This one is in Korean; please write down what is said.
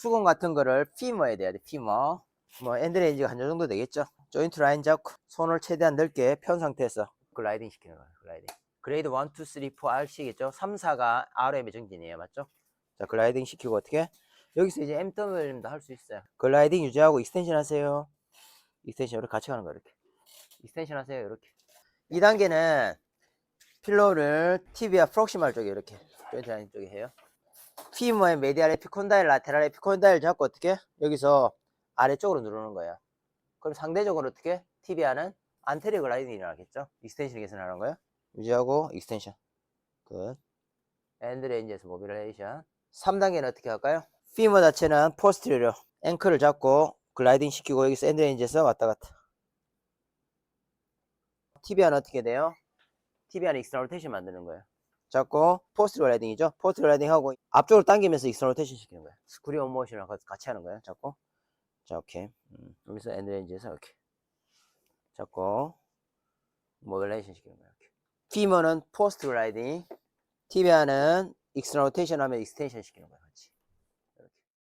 수건 같은 거를 피머에 대야 돼, 피머. 뭐, 엔드레인지가 한 요 정도 되겠죠? 조인트 라인 잡고, 손을 최대한 넓게 편 상태에서 글라이딩 시키는 거예요, 글라이딩. 그레이드 1, 2, 3, 4, R시겠죠? 3, 4가 RM의 정진이에요, 맞죠? 자, 글라이딩 시키고 어떻게? 여기서 이제 MW도 할 수 있어요. 글라이딩 유지하고 익스텐션 하세요. 익스텐션 이렇게 같이 가는 거예요, 이렇게. 익스텐션 하세요, 이렇게. 2단계는 필로우를 티비아 프록시말 쪽에 이렇게 조인트 라인 쪽에 해요. 피머의 메디알 에피콘다일, 라테랄 에피콘다일 잡고 어떻게? 여기서 아래쪽으로 누르는 거예요. 그럼 상대적으로 어떻게? 티비아는 안테리어 글라이딩이 일어나겠죠? 익스텐션을 계산하는 거예요. 유지하고 익스텐션. 끝. 엔드 레인지에서 모빌레이션. 3단계는 어떻게 할까요? 피머 자체는 포스트리로 앵클을 잡고 글라이딩 시키고 여기서 엔드 레인지에서 왔다 갔다. 티비아는 어떻게 돼요? 티비아는 익스트라 로테이션 만드는 거예요. 잡고 포스트 글라이딩이죠. 포스트 글라이딩 하고 앞쪽으로 당기면서 익스트라 로테이션 시키는 거예요. 스크류 온 모션을 같이- 같이 하는 거예요. 잡고 자 오케이 음, 여기서 엔드 레인지에서 이렇게 잡고 모빌레이션 시키는 거예요. 이렇게. 피머는 포스트 글라이딩 티비아는 익스트라 로테이션 하면 익스텐션 시키는 거예요.